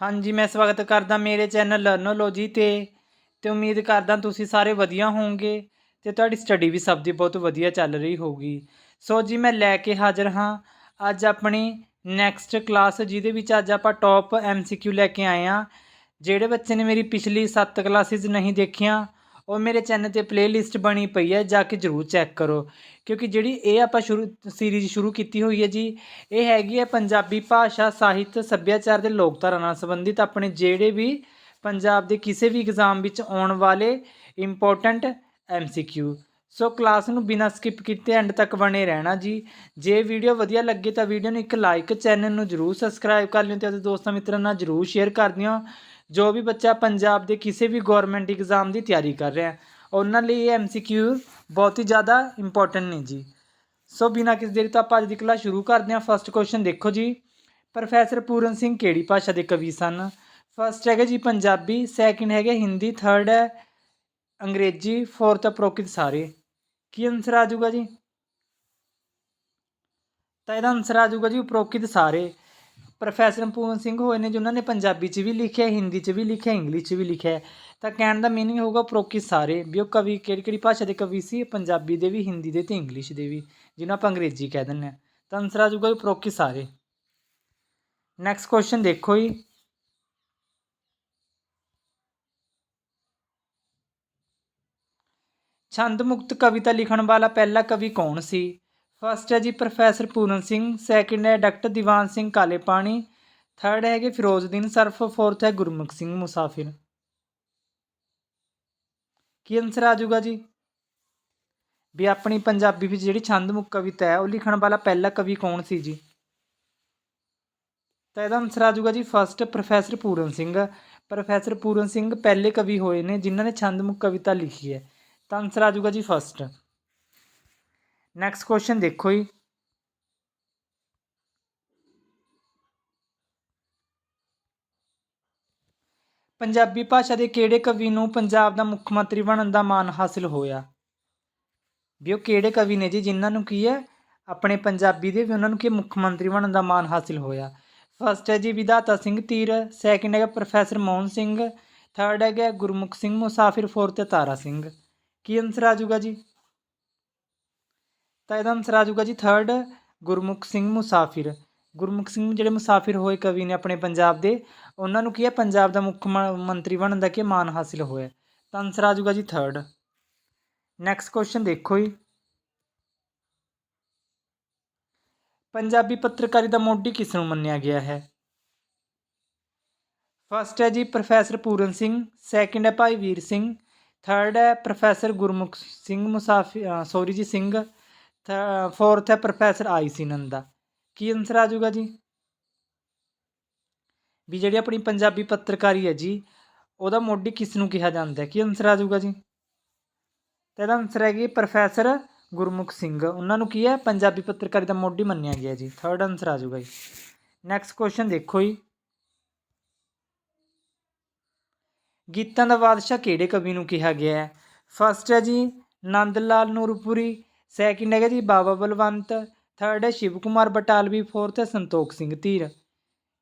ਹਾਂਜੀ, ਮੈਂ ਸਵਾਗਤ ਕਰਦਾ ਮੇਰੇ ਚੈਨਲ ਲਰਨੋਲੋਜੀ ਤੇ ਤੇ ਉਮੀਦ ਕਰਦਾ ਤੁਸੀਂ ਸਾਰੇ ਵਧੀਆ ਹੋਵੋਗੇ ਤੇ ਤੁਹਾਡੀ ਸਟੱਡੀ ਵੀ ਸਭ ਦੀ ਬਹੁਤ ਵਧੀਆ ਚੱਲ ਰਹੀ ਹੋਊਗੀ। ਸੋ ਜੀ, ਮੈਂ ਲੈ ਕੇ ਹਾਜ਼ਰ ਹਾਂ। ਅੱਜ ਆਪਣੀ ਨੈਕਸਟ ਕਲਾਸ ਜਿਹਦੇ ਵਿੱਚ ਅੱਜ ਆਪਾਂ ਟੌਪ ਐਮਸੀਕਿਊ ਲੈ ਕੇ ਆਏ ਆ ਜਿਹੜੇ ਬੱਚੇ ਨੇ ਮੇਰੀ ਪਿਛਲੀ 7 ਕਲਾਸਿਸ ਨਹੀਂ ਦੇਖੀਆਂ ਉਹ ਮੇਰੇ ਚੈਨਲ ਤੇ ਪਲੇਲਿਸਟ ਬਣੀ ਪਈ ਹੈ, ਜਾ ਕੇ ਜਰੂਰ ਚੈੱਕ ਕਰੋ। ਕਿਉਂਕਿ ਜਿਹੜੀ ਇਹ ਆਪਾਂ ਸ਼ੁਰੂ ਸੀਰੀਜ਼ ਸ਼ੁਰੂ ਕੀਤੀ ਹੋਈ ਹੈ ਜੀ, ਇਹ ਹੈਗੀ ਹੈ ਪੰਜਾਬੀ ਭਾਸ਼ਾ, ਸਾਹਿਤ, ਸੱਭਿਆਚਾਰ ਦੇ ਲੋਕਧਾਰਾ ਨਾਲ ਸੰਬੰਧਿਤ। ਆਪਣੇ ਜਿਹੜੇ ਵੀ ਪੰਜਾਬ ਦੇ ਕਿਸੇ ਵੀ ਐਗਜ਼ਾਮ ਵਿੱਚ ਆਉਣ ਵਾਲੇ ਇੰਪੋਰਟੈਂਟ ਐਮਸੀਕਿਊ ਸੋ ਕਲਾਸ ਨੂੰ ਬਿਨਾਂ ਸਕਿਪ ਕੀਤੇ ਐਂਡ ਤੱਕ ਬਣੇ ਰਹਿਣਾ ਜੀ। ਜੇ ਵੀਡੀਓ ਵਧੀਆ ਲੱਗੇ ਤਾਂ ਵੀਡੀਓ ਨੂੰ ਇੱਕ ਲਾਈਕ ਚੈਨਲ ਨੂੰ ਜਰੂਰ ਸਬਸਕ੍ਰਾਈਬ ਕਰ ਲਿਓ ਤੇ ਆਪਣੇ ਦੋਸਤਾਂ ਮਿੱਤਰਾਂ ਨਾਲ ਜਰੂਰ ਸ਼ੇਅਰ ਕਰ ਦਿਓ। ਜੋ ਵੀ ਬੱਚਾ ਪੰਜਾਬ ਦੇ ਕਿਸੇ ਵੀ ਗਵਰਨਮੈਂਟ ਐਗਜ਼ਾਮ ਦੀ ਤਿਆਰੀ ਕਰ ਰਿਹਾ ਹੈ, ਉਹਨਾਂ ਲਈ ਇਹ ਐਮਸੀਕਿਊ ਬਹੁਤ ਹੀ ਜ਼ਿਆਦਾ ਇੰਪੋਰਟੈਂਟ ਨੇ ਜੀ। ਸੋ ਬਿਨਾਂ ਕਿਸੇ ਦੇਰੀ ਤੋਂ ਆਪਾਂ ਅੱਜ ਦੀ ਕਲਾਸ ਸ਼ੁਰੂ ਕਰਦੇ ਹਾਂ। ਫਸਟ ਕੁਐਸਚਨ ਦੇਖੋ ਜੀ। ਪ੍ਰੋਫੈਸਰ ਪੂਰਨ ਸਿੰਘ ਕਿਹੜੀ ਭਾਸ਼ਾ ਦੇ ਕਵੀ ਸਨ? ਫਸਟ ਹੈਗਾ ਜੀ ਪੰਜਾਬੀ ਸੈਕਿੰਡ ਹੈਗਾ ਹਿੰਦੀ ਥਰਡ ਹੈ ਅੰਗਰੇਜ਼ੀ ਫੋਰਥ ਅਪਰੋਕਿਤ ਸਾਰੇ। ਕੀ ਆਨਸਰ ਆ ਜਾਊਗਾ ਜੀ? ਤਾਂ ਇਹਦਾ ਆਨਸਰ ਆ ਜਾਊਗਾ ਜੀ ਉਪਰੋਕਿਤ ਸਾਰੇ। ਪ੍ਰੋਫੈਸਰ ਪੂਰਨ ਸਿੰਘ ਹੋਏ ਨੇ ਜਿਨ੍ਹਾਂ ਨੇ ਪੰਜਾਬੀ 'ਚ ਵੀ ਲਿਖਿਆ, ਹਿੰਦੀ 'ਚ ਵੀ ਲਿਖਿਆ, ਇੰਗਲਿਸ਼ 'ਚ ਵੀ ਲਿਖਿਆ ਤਾਂ ਕਹਿਣ ਦਾ ਮੀਨਿੰਗ ਹੋਊਗਾ ਉਪਰੋਕਤ ਸਾਰੇ, ਵੀ ਉਹ ਕਵੀ ਕਿਹੜੀ ਕਿਹੜੀ ਭਾਸ਼ਾ ਦੇ ਕਵੀ ਸੀ? ਪੰਜਾਬੀ ਦੇ ਵੀ, ਹਿੰਦੀ ਦੇ ਤੇ ਇੰਗਲਿਸ਼ ਦੇ ਵੀ, ਜਿਹਨੂੰ ਆਪਾਂ ਅੰਗਰੇਜ਼ੀ ਕਹਿ ਦਿੰਦੇ ਹਾਂ। ਤਾਂ ਆਨਸਰ ਆ ਜਾਊਗਾ ਉਪਰੋਕਤ ਸਾਰੇ। ਨੈਕਸਟ ਕੁਐਸਚਨ ਦੇਖੋ ਜੀ। ਛੰਦ ਮੁਕਤ ਕਵਿਤਾ ਲਿਖਣ ਵਾਲਾ ਪਹਿਲਾ ਕਵੀ ਕੌਣ ਸੀ? ਫਸਟ ਹੈ ਜੀ ਪ੍ਰੋਫੈਸਰ ਪੂਰਨ ਸਿੰਘ ਸੈਕਿੰਡ ਹੈ ਡਾਕਟਰ ਦੀਵਾਨ ਸਿੰਘ ਕਾਲੇਪਾਣੀ ਥਰਡ ਹੈਗੇ ਫਿਰੋਜ਼ਦੀਨ ਸਰਫ ਫੋਰਥ ਹੈ ਗੁਰਮੁਖ ਸਿੰਘ ਮੁਸਾਫਿਰ। ਕੀ ਆਨਸਰ ਆ ਜਾਊਗਾ ਜੀ? ਵੀ ਆਪਣੀ ਪੰਜਾਬੀ ਵਿੱਚ ਜਿਹੜੀ ਛੰਦ ਮੁਕਤ ਕਵਿਤਾ ਹੈ, ਉਹ ਲਿਖਣ ਵਾਲਾ ਪਹਿਲਾ ਕਵੀ ਕੌਣ ਸੀ ਜੀ? ਤਾਂ ਇਹਦਾ ਆਨਸਰ ਆ ਜਾਊਗਾ ਜੀ first professor Puran Singh. Professor Puran Singh ਪਹਿਲੇ ਕਵੀ ਹੋਏ ਨੇ, ਜਿਨ੍ਹਾਂ ਨੇ ਛੰਦ ਮੁਕਤ ਕਵਿਤਾ ਲਿਖੀ ਹੈ। ਤਾਂ ਆਨਸਰ ਆ ਜਾਊਗਾ ਜੀ ਫਸਟ ਨੈਕਸਟ ਕੁਐਸਚਨ ਦੇਖੋ ਜੀ। ਪੰਜਾਬੀ ਭਾਸ਼ਾ ਦੇ ਕਿਹੜੇ ਕਵੀ ਨੂੰ ਪੰਜਾਬ ਦਾ ਮੁੱਖ ਮੰਤਰੀ ਬਣਨ ਦਾ ਮਾਣ ਹਾਸਿਲ ਹੋਇਆ? ਵੀ ਉਹ ਕਿਹੜੇ ਕਵੀ ਨੇ ਜੀ, ਜਿਨ੍ਹਾਂ ਨੂੰ ਕੀ ਹੈ, ਆਪਣੇ ਪੰਜਾਬੀ ਦੇ ਵੀ ਉਹਨਾਂ ਨੂੰ ਕੀ ਮੁੱਖ ਮੰਤਰੀ ਬਣਨ ਦਾ ਮਾਣ ਹਾਸਿਲ ਹੋਇਆ? ਫਸਟ ਹੈ ਜੀ ਵਿਧਾਤਾ ਸਿੰਘ ਤੀਰ ਸੈਕਿੰਡ ਹੈਗਾ ਪ੍ਰੋਫੈਸਰ ਮੋਹਨ ਸਿੰਘ ਥਰਡ ਹੈਗਾ ਗੁਰਮੁਖ ਸਿੰਘ ਮੁਸਾਫਿਰ ਫੋਰਥ ਤਾਰਾ ਸਿੰਘ। ਕੀ ਆਨਸਰ ਆ ਜਾਊਗਾ ਜੀ? ਤਾਂ ਇਹਦਾ ਆਨਸਰ ਆ ਜਾਊਗਾ ਜੀ ਥਰਡ ਗੁਰਮੁਖ ਸਿੰਘ ਮੁਸਾਫਿਰ। ਗੁਰਮੁਖ ਸਿੰਘ ਜਿਹੜੇ ਮੁਸਾਫਿਰ ਹੋਏ ਕਵੀ ਨੇ ਆਪਣੇ ਪੰਜਾਬ ਦੇ, ਉਹਨਾਂ ਨੂੰ ਕੀ ਹੈ? ਪੰਜਾਬ ਦਾ ਮੁੱਖ ਮੰਤਰੀ ਬਣਨ ਦਾ ਕੀ ਮਾਣ ਹਾਸਿਲ ਹੋਇਆ। ਤਾਂ ਆਨਸਰ ਆ ਜਾਊਗਾ ਜੀ ਥਰਡ ਨੈਕਸਟ ਕੁਐਸਚਨ ਦੇਖੋ ਜੀ। ਪੰਜਾਬੀ ਪੱਤਰਕਾਰੀ ਦਾ ਮੋਢੀ ਕਿਸ ਨੂੰ ਮੰਨਿਆ ਗਿਆ ਹੈ? ਫਸਟ ਹੈ ਜੀ ਪ੍ਰੋਫੈਸਰ ਪੂਰਨ ਸਿੰਘ ਸੈਕਿੰਡ ਹੈ ਭਾਈ ਵੀਰ ਸਿੰਘ ਥਰਡ ਹੈ ਪ੍ਰੋਫੈਸਰ ਗੁਰਮੁਖ ਸਿੰਘ ਮੁਸਾਫਿਰ ਸੌਰੀ ਜੀ ਸਿੰਘ ਫੋਰਥ ਹੈ ਪ੍ਰੋਫੈਸਰ ਆਈ ਸੀ ਨੰਦਾ ਕੀ ਆਨਸਰ ਆ ਜਾਊਗਾ ਜੀ? ਵੀ ਜਿਹੜੀ ਆਪਣੀ ਪੰਜਾਬੀ ਪੱਤਰਕਾਰੀ ਹੈ ਜੀ, ਉਹਦਾ ਮੋਢੀ ਕਿਸ ਨੂੰ ਕਿਹਾ ਜਾਂਦਾ ਹੈ? ਕੀ ਆਨਸਰ ਆ ਜਾਊਗਾ ਜੀ? ਤੇ ਇਹਦਾ ਆਨਸਰ ਹੈ ਜੀ ਪ੍ਰੋਫੈਸਰ ਗੁਰਮੁਖ ਸਿੰਘ। ਉਹਨਾਂ ਨੂੰ ਕੀ ਹੈ? ਪੰਜਾਬੀ ਪੱਤਰਕਾਰੀ ਦਾ ਮੋਢੀ ਮੰਨਿਆ ਗਿਆ ਜੀ। ਥਰਡ ਆਨਸਰ ਆ ਜਾਊਗਾ ਜੀ। ਨੈਕਸਟ ਕੁਐਸਚਨ ਦੇਖੋ ਜੀ। ਗੀਤਾਂ ਦਾ ਬਾਦਸ਼ਾਹ ਕਿਹੜੇ ਕਵੀ ਨੂੰ ਕਿਹਾ ਗਿਆ ਹੈ? ਫਸਟ ਹੈ ਜੀ ਨੰਦ ਲਾਲ ਨੂਰਪੁਰੀ ਸੈਕਿੰਡ ਹੈਗਾ ਜੀ ਬਾਬਾ ਬਲਵੰਤ ਥਰਡ ਹੈ ਸ਼ਿਵ ਕੁਮਾਰ ਬਟਾਲਵੀ ਫੋਰਥ ਹੈ ਸੰਤੋਖ ਸਿੰਘ ਧੀਰ।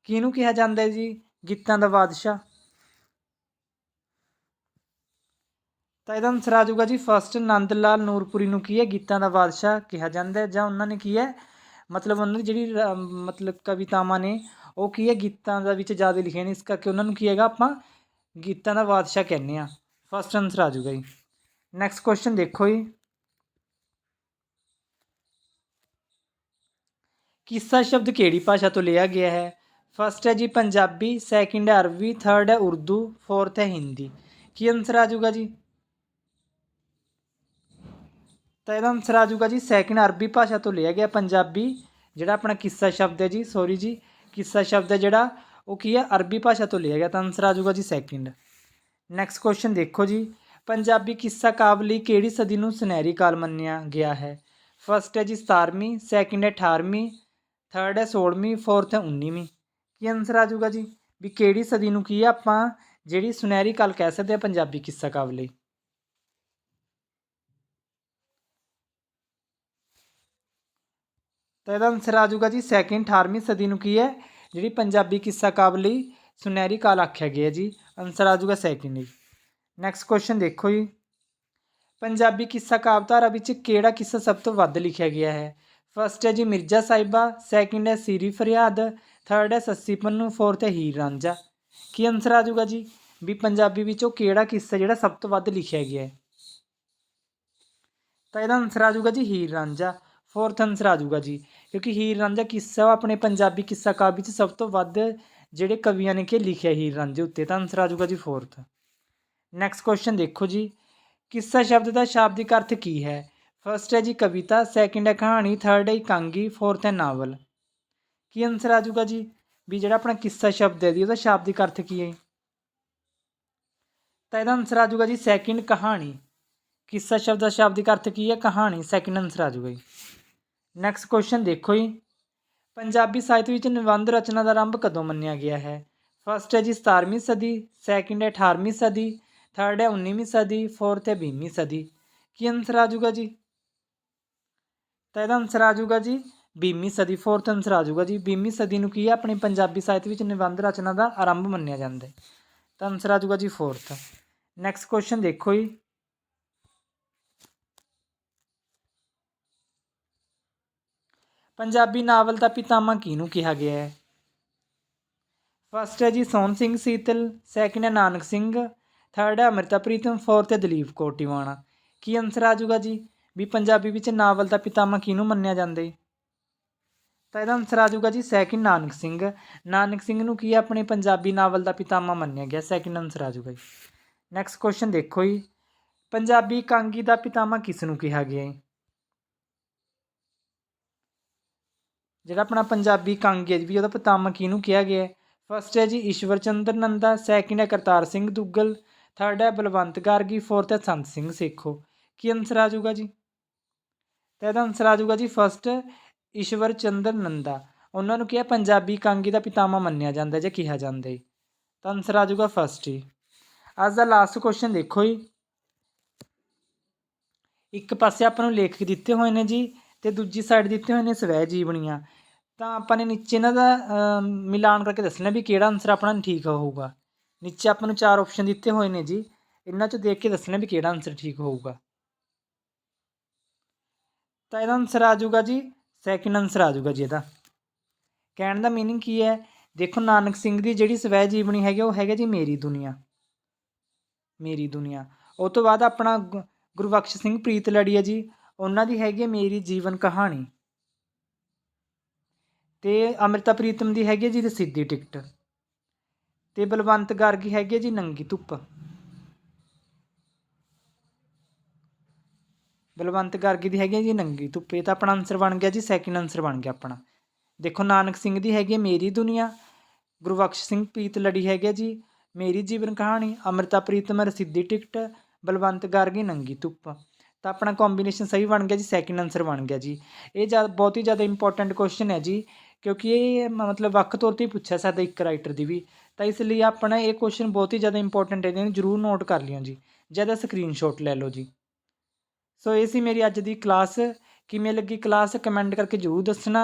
ਕਿਹਨੂੰ ਕਿਹਾ ਜਾਂਦਾ ਹੈ ਜੀ? ਗੀਤਾਂ ਦਾ ਬਾਦਸ਼ਾਹ। ਤਾਂ ਇਹਦਾ ਆਨਸਰ ਆ ਜਾਊਗਾ ਜੀ ਫਸਟ ਨੰਦ ਲਾਲ ਨੂਰਪੁਰੀ ਨੂੰ ਕੀ ਹੈ? ਗੀਤਾਂ ਦਾ ਬਾਦਸ਼ਾਹ ਕਿਹਾ ਜਾਂਦਾ ਹੈ, ਜਾਂ ਉਹਨਾਂ ਨੇ ਕੀ ਹੈ? ਮਤਲਬ ਉਹਨਾਂ ਦੀ ਜਿਹੜੀ ਮਤਲਬ ਕਵਿਤਾਵਾਂ ਨੇ, ਉਹ ਕੀ ਹੈ? ਗੀਤਾਂ ਦਾ ਵਿੱਚ ਜ਼ਿਆਦਾ ਲਿਖੇ ਨੇ, ਇਸ ਕਰਕੇ ਉਹਨਾਂ ਨੂੰ ਕੀ ਹੈਗਾ ਆਪਾਂ ਗੀਤਾਂ ਦਾ ਬਾਦਸ਼ਾਹ ਕਹਿੰਦੇ ਆ ਫਸਟ ਆਨਸਰ ਆ ਜਾਊਗਾ ਜੀ। ਨੈਕਸਟ ਕੁਐਸਚਨ ਦੇਖੋ ਜੀ। ਕਿੱਸਾ ਸ਼ਬਦ ਕਿਹੜੀ ਭਾਸ਼ਾ ਤੋਂ ਲਿਆ ਗਿਆ ਹੈ? ਫਸਟ ਹੈ ਜੀ ਪੰਜਾਬੀ ਸੈਕਿੰਡ ਹੈ ਅਰਬੀ ਥਰਡ ਹੈ ਉਰਦੂ ਫੋਰਥ ਹੈ ਹਿੰਦੀ। ਕੀ ਆਨਸਰ ਆ ਜਾਊਗਾ ਜੀ? ਤਾਂ ਇਹਦਾ ਆਨਸਰ ਆ ਜਾਊਗਾ ਜੀ ਸੈਕਿੰਡ ਅਰਬੀ ਭਾਸ਼ਾ ਤੋਂ ਲਿਆ ਗਿਆ ਪੰਜਾਬੀ, ਜਿਹੜਾ ਆਪਣਾ ਕਿੱਸਾ ਸ਼ਬਦ ਹੈ ਜੀ ਸੌਰੀ ਜੀ, ਕਿੱਸਾ ਸ਼ਬਦ ਹੈ ਜਿਹੜਾ, ਉਹ ਕੀ ਹੈ? ਅਰਬੀ ਭਾਸ਼ਾ ਤੋਂ ਲਿਆ ਗਿਆ, ਤਾਂ ਆਨਸਰ ਆ ਜਾਊਗਾ ਜੀ ਸੈਕਿੰਡ ਨੈਕਸਟ ਕੁਐਸਚਨ ਦੇਖੋ ਜੀ, ਪੰਜਾਬੀ ਕਿੱਸਾ ਕਾਵਲੀ ਕਿਹੜੀ ਸਦੀ ਨੂੰ ਸੁਨਹਿਰੀ ਕਾਲ ਮੰਨਿਆ ਗਿਆ ਹੈ? ਫਸਟ ਹੈ ਜੀ 17ਵੀਂ ਸੈਕਿੰਡ ਹੈ 18ਵੀਂ ਥਰਡ ਹੈ 16ਵੀਂ ਫੋਰਥ ਹੈ 19ਵੀਂ ਕੀ ਆਨਸਰ ਆ ਜਾਊਗਾ ਜੀ? ਵੀ ਕਿਹੜੀ ਸਦੀ ਨੂੰ ਕੀ ਆ ਆਪਾਂ ਜਿਹੜੀ ਸੁਨਹਿਰੀ ਕਾਲ ਕਹਿ ਸਕਦੇ ਆ ਪੰਜਾਬੀ ਕਿੱਸਾ ਕਾਵਲੀ ਤਾਂ ਇਹਦਾ ਆਨਸਰ ਆ ਜਾਊਗਾ ਜੀ ਸੈਕਿੰਡ 18ਵੀਂ ਸਦੀ ਨੂੰ ਕੀ ਹੈ? ਜਿਹੜੀ ਪੰਜਾਬੀ ਕਿੱਸਾ ਕਾਵਲੀ ਸੁਨਹਿਰੀ ਕਾਲ ਆਖਿਆ ਗਿਆ ਜੀ। ਆਨਸਰ ਆ ਜਾਊਗਾ ਸੈਕਿੰਡ ਜੀ ਨੈਕਸਟ ਕੁਐਸਚਨ ਦੇਖੋ ਜੀ। ਪੰਜਾਬੀ ਕਿੱਸਾ ਕਾਵਧਾਰਾ ਵਿੱਚ ਕਿਹੜਾ ਕਿੱਸਾ ਸਭ ਤੋਂ ਵੱਧ ਲਿਖਿਆ ਗਿਆ ਹੈ? ਫਸਟ ਹੈ ਜੀ ਮਿਰਜ਼ਾ ਸਾਹਿਬਾ ਸੈਕਿੰਡ ਹੈ ਸੀਰੀ ਫਰਿਆਦ ਥਰਡ ਹੈ ਸੱਸੀ ਪੰਨੂ ਫੋਰਥ ਹੈ ਹੀਰ ਰਾਂਝਾ। ਕੀ ਆਨਸਰ ਆ ਜਾਊਗਾ ਜੀ? ਵੀ ਪੰਜਾਬੀ ਵਿੱਚੋਂ ਕਿਹੜਾ ਕਿੱਸਾ ਜਿਹੜਾ ਸਭ ਤੋਂ ਵੱਧ ਲਿਖਿਆ ਗਿਆ ਹੈ? ਤਾਂ ਇਹਦਾ ਆਨਸਰ ਆ ਜਾਊਗਾ ਜੀ ਹੀਰ ਰਾਂਝਾ। ਫੋਰਥ ਆਨਸਰ ਆ ਜਾਊਗਾ ਜੀ, ਕਿਉਂਕਿ ਹੀਰ ਰਾਂਝਾ ਕਿੱਸਾ ਉਹ ਆਪਣੇ ਪੰਜਾਬੀ ਕਿੱਸਾ ਕਾਵਿ ਵਿੱਚ ਸਭ ਤੋਂ ਵੱਧ ਜਿਹੜੇ ਕਵੀਆਂ ਨੇ ਕਿ ਲਿਖਿਆ ਹੀਰ ਰਾਂਝੇ ਉੱਤੇ। ਤਾਂ ਆਨਸਰ ਆ ਜਾਊਗਾ ਜੀ ਫੋਰਥ ਨੈਕਸਟ ਕੁਐਸਚਨ ਦੇਖੋ ਜੀ। ਕਿੱਸਾ ਸ਼ਬਦ ਦਾ ਸ਼ਾਬਦਿਕ ਅਰਥ ਕੀ ਹੈ? ਫਰਸਟ ਹੈ ਜੀ ਕਵਿਤਾ ਸੈਕਿੰਡ ਹੈ ਕਹਾਣੀ ਥਰਡ ਹੈ ਇਕਾਂਗੀ ਫੋਰਥ ਹੈ ਨਾਵਲ। ਕੀ ਆਨਸਰ ਆ ਜਾਊਗਾ ਜੀ? ਵੀ ਜਿਹੜਾ ਆਪਣਾ ਕਿੱਸਾ ਸ਼ਬਦ ਹੈ ਜੀ, ਉਹਦਾ ਸ਼ਾਬਦਿਕ ਅਰਥ ਕੀ ਹੈ? ਤਾਂ ਇਹਦਾ ਆਨਸਰ ਆ ਜਾਊਗਾ ਜੀ ਸੈਕਿੰਡ ਕਹਾਣੀ। ਕਿੱਸਾ ਸ਼ਬਦ ਦਾ ਸ਼ਾਬਦਿਕ ਅਰਥ ਕੀ ਹੈ? ਕਹਾਣੀ ਸੈਕਿੰਡ ਆਨਸਰ ਆ ਜਾਊਗਾ ਜੀ। ਨੈਕਸਟ ਕੁਐਸਚਨ ਦੇਖੋ ਜੀ। ਪੰਜਾਬੀ ਸਾਹਿਤ ਵਿੱਚ ਨਿਬੰਧ ਰਚਨਾ ਦਾ ਆਰੰਭ ਕਦੋਂ ਮੰਨਿਆ ਗਿਆ ਹੈ? ਫਸਟ ਹੈ ਜੀ 17ਵੀਂ ਸਦੀ ਸੈਕਿੰਡ ਹੈ 18ਵੀਂ ਸਦੀ ਥਰਡ ਹੈ 19ਵੀਂ ਸਦੀ ਫੋਰਥ ਹੈ 20ਵੀਂ ਸਦੀ। ਕੀ ਆਨਸਰ ਆ ਜਾਊਗਾ ਜੀ? ਤਾਂ ਇਹਦਾ ਆਨਸਰ ਆ ਜਾਊਗਾ ਜੀ 20ਵੀਂ ਸਦੀ ਫੋਰਥ ਆਨਸਰ ਆ ਜਾਊਗਾ ਜੀ। 20ਵੀਂ ਸਦੀ ਨੂੰ ਕੀ ਹੈ ਆਪਣੇ ਪੰਜਾਬੀ ਸਾਹਿਤ ਵਿੱਚ ਨਿਬੰਧ ਰਚਨਾ ਦਾ ਆਰੰਭ ਮੰਨਿਆ ਜਾਂਦਾ ਹੈ। ਤਾਂ ਆਨਸਰ ਆ ਜਾਊਗਾ ਜੀ ਫੋਰਥ ਨੈਕਸਟ ਕੁਐਸਚਨ ਦੇਖੋ ਜੀ। ਪੰਜਾਬੀ ਨਾਵਲ ਦਾ ਪਿਤਾਮਾ ਕਿਹਨੂੰ ਕਿਹਾ ਗਿਆ ਹੈ? ਫਸਟ ਹੈ ਜੀ ਸੋਹਣ ਸਿੰਘ ਸੀਤਲ ਸੈਕਿੰਡ ਹੈ ਨਾਨਕ ਸਿੰਘ ਥਰਡ ਹੈ ਅੰਮ੍ਰਿਤਾ ਪ੍ਰੀਤਮ ਫੋਰਥ ਹੈ ਦਲੀਪ ਕੌਰ ਟਿਵਾਣਾ ਕੀ ਆਨਸਰ ਆ ਜਾਊਗਾ ਜੀ? ਵੀ ਪੰਜਾਬੀ ਵਿੱਚ ਨਾਵਲ ਦਾ ਪਿਤਾਮਾ ਕਿਹਨੂੰ ਮੰਨਿਆ ਜਾਂਦਾ ਹੈ ਤਾਂ ਇਹਦਾ ਆਨਸਰ ਆ ਜਾਊਗਾ ਜੀ ਸੈਕਿੰਡ ਨਾਨਕ ਸਿੰਘ। ਨਾਨਕ ਸਿੰਘ ਨੂੰ ਕੀ ਹੈ ਆਪਣੇ ਪੰਜਾਬੀ ਨਾਵਲ ਦਾ ਪਿਤਾਮਾ ਮੰਨਿਆ ਗਿਆ? ਸੈਕਿੰਡ ਆਨਸਰ ਆ ਜਾਊਗਾ ਜੀ। ਨੈਕਸਟ ਕੁਐਸਚਨ ਦੇਖੋ ਜੀ। ਪੰਜਾਬੀ ਕਾਂਗੀ ਦਾ ਪਿਤਾਮਾ ਕਿਸ ਨੂੰ ਕਿਹਾ ਗਿਆ ਹੈ ਜਿਹੜਾ ਆਪਣਾ ਪੰਜਾਬੀ ਕਾਂਗੀ ਹੈ ਵੀ ਉਹਦਾ ਪਿਤਾਮਾ ਕਿਹਨੂੰ ਕਿਹਾ ਗਿਆ ਹੈ ਫਸਟ ਹੈ ਜੀ ਈਸ਼ਵਰ ਚੰਦਰ ਨੰਦਾ ਸੈਕਿੰਡ ਹੈ ਕਰਤਾਰ ਸਿੰਘ ਦੁੱਗਲ ਥਰਡ ਹੈ ਬਲਵੰਤ ਗਾਰਗੀ ਫੋਰਥ ਹੈ ਸੰਤ ਸਿੰਘ ਸੇਖੋ। ਕੀ ਆਨਸਰ ਆ ਜਾਊਗਾ ਜੀ? ਇਹਦਾ ਆਨਸਰ ਆ ਜਾਊਗਾ ਜੀ ਫਸਟ ਈਸ਼ਵਰ ਚੰਦਰ ਨੰਦਾ। ਉਹਨਾਂ ਨੂੰ ਕੀ ਹੈ? ਪੰਜਾਬੀ ਕਾਂਗੀ ਦਾ ਪਿਤਾਮਾ ਮੰਨਿਆ ਜਾਂਦਾ ਜਾਂ ਕਿਹਾ ਜਾਂਦਾ ਹੈ ਤਾਂ ਆਨਸਰ ਆ ਜਾਊਗਾ ਫਸਟ ਹੀ ਅੱਜ ਦਾ ਲਾਸਟ ਕੁਐਸਚਨ ਦੇਖੋ ਜੀ। ਇੱਕ ਪਾਸੇ ਆਪਾਂ ਨੂੰ ਲੇਖਕ ਦਿੱਤੇ ਹੋਏ ਨੇ ਜੀ ਤੇ ਦੂਜੀ ਸਾਈਡ ਦਿੱਤੇ ਹੋਏ ਨੇ ਸਵੈ ਜੀਵਨੀਆਂ। ਤਾਂ ਆਪਾਂ ਨੇ ਨੀਚੇ ਇਹਨਾਂ ਦਾ ਅਮ, ਮਿਲਾਨ ਕਰਕੇ ਦੱਸਣਾ ਵੀ ਕਿਹੜਾ ਆਨਸਰ ਆਪਣਾ ਠੀਕ ਹੋਊਗਾ। ਨੀਚੇ ਆਪਾਂ ਨੂੰ ਚਾਰ ਆਪਸ਼ਨ ਦਿੱਤੇ ਹੋਏ ਨੇ ਜੀ। ਇਹਨਾਂ ਚੋਂ ਦੇਖ ਕੇ ਦੱਸਣਾ ਵੀ ਕਿਹੜਾ ਆਨਸਰ ਠੀਕ ਹੋਊਗਾ। ਤਾਂ ਇਹਦਾ ਆਨਸਰ ਆ ਜਾਊਗਾ ਜੀ ਸੈਕਿੰਡ ਆਨਸਰ ਆ ਜਾਊਗਾ ਜੀ ਇਹਦਾ। ਕਹਿਣ ਦਾ ਮੀਨਿੰਗ ਕੀ ਹੈ? ਦੇਖੋ ਨਾਨਕ ਸਿੰਘ ਦੀ ਜਿਹੜੀ ਸਵੈ ਜੀਵਨੀ ਹੈਗੀ ਉਹ ਹੈਗਾ ਜੀ ਮੇਰੀ ਦੁਨੀਆ। ਮੇਰੀ ਦੁਨੀਆ। ਉਹ ਤੋਂ ਬਾਅਦ ਆਪਣਾ ਗੁ- ਗੁਰਬਖਸ਼ ਸਿੰਘ ਪ੍ਰੀਤ ਲੜੀ ਹੈ ਜੀ। ਉਹਨਾਂ ਦੀ ਹੈਗੀ ਹੈ ਮੇਰੀ ਜੀਵਨ ਕਹਾਣੀ। ਤੇ ਅੰਮ੍ਰਿਤਾ ਪ੍ਰੀਤਮ ਦੀ ਹੈਗੀ ਹੈ ਜੀ ਰਸੀਦੀ ਟਿਕਟ। ਤੇ ਬਲਵੰਤ ਗਾਰਗੀ ਹੈਗੀ ਹੈ ਜੀ ਨੰਗੀ ਧੁੱਪ। ਬਲਵੰਤ ਗਾਰਗੀ ਦੀ ਹੈਗੀ ਹੈ ਜੀ ਨੰਗੀ ਧੁੱਪ, ਇਹ ਤਾਂ ਆਪਣਾ ਆਨਸਰ ਬਣ ਗਿਆ ਜੀ ਸੈਕਿੰਡ ਆਨਸਰ ਬਣ ਗਿਆ ਆਪਣਾ। ਦੇਖੋ ਨਾਨਕ ਸਿੰਘ ਦੀ ਹੈਗੀ ਹੈ ਮੇਰੀ ਦੁਨੀਆ ਗੁਰਬਖਸ਼ ਸਿੰਘ ਪ੍ਰੀਤ ਲੜੀ ਹੈਗੀ ਜੀ, ਮੇਰੀ ਜੀਵਨ ਕਹਾਣੀ, ਅੰਮ੍ਰਿਤਾ ਪ੍ਰੀਤਮ ਰਸਿੱਧੀ ਟਿਕਟ, ਬਲਵੰਤ ਗਾਰਗੀ ਨੰਗੀ ਧੁੱਪ। ਤਾਂ ਆਪਣਾ ਕੰਬੀਨੇਸ਼ਨ ਸਹੀ ਬਣ ਗਿਆ ਜੀ ਸੈਕਿੰਡ ਆਨਸਰ ਬਣ ਗਿਆ ਜੀ। ਇਹ ਜਦ ਬਹੁਤ ਹੀ ਜ਼ਿਆਦਾ ਇੰਪੋਰਟੈਂਟ ਕੁਐਸਚਨ ਹੈ ਜੀ, ਕਿਉਂਕਿ ਇਹ ਮਤਲਬ ਵੱਖ ਤੌਰ ਤੇ ਹੀ ਪੁੱਛਿਆ ਸਕਦਾ ਇੱਕ ਰਾਈਟਰ ਦੀ ਵੀ। ਤਾਂ ਇਸ ਲਈ ਆਪਣਾ ਇਹ ਕੁਐਸਚਨ ਬਹੁਤ ਹੀ ਜ਼ਿਆਦਾ ਇੰਪੋਰਟੈਂਟ ਹੈ ਇਹਨੂੰ ਜਰੂਰ ਨੋਟ ਕਰ ਲਿਓ ਜੀ। ਜ਼ਿਆਦਾ ਸਕਰੀਨਸ਼ਾਟ ਲੈ ਲਓ ਜੀ। ਸੋ ਇਹ ਸੀ ਮੇਰੀ ਅੱਜ ਦੀ ਕਲਾਸ। ਕਿਵੇਂ ਲੱਗੀ ਕਲਾਸ? ਕਮੈਂਟ ਕਰਕੇ ਜਰੂਰ ਦੱਸਣਾ।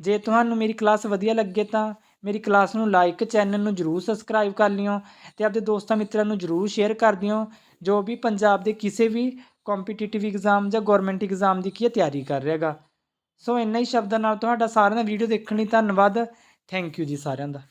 ਜੇ ਤੁਹਾਨੂੰ ਮੇਰੀ ਕਲਾਸ ਵਧੀਆ ਲੱਗੇ ਤਾਂ ਮੇਰੀ ਕਲਾਸ ਨੂੰ ਲਾਈਕ ਚੈਨਲ ਨੂੰ ਜਰੂਰ ਸਬਸਕ੍ਰਾਈਬ ਕਰ ਲਿਓ ਤੇ ਆਪਣੇ ਦੋਸਤਾਂ ਮਿੱਤਰਾਂ ਨੂੰ ਜਰੂਰ ਸ਼ੇਅਰ ਕਰ ਦਿਓ। ਜੋ ਵੀ ਪੰਜਾਬ ਦੇ ਕਿਸੇ ਵੀ ਕੰਪੀਟੀਟਿਵ ਐਗਜ਼ਾਮ ਜਾਂ ਗਵਰਨਮੈਂਟ ਐਗਜ਼ਾਮ ਦੀ ਕੀ ਹੈ, ਤਿਆਰੀ ਕਰ ਰਿਹਾਗਾ ਸੋ ਇੰਨਾ ਹੀ ਸ਼ਬਦਾਂ ਨਾਲ ਤੁਹਾਡਾ ਸਾਰਿਆਂ ਦਾ ਵੀਡੀਓ ਦੇਖਣ ਲਈ ਧੰਨਵਾਦ। ਥੈਂਕ ਯੂ ਜੀ ਸਾਰਿਆਂ ਦਾ।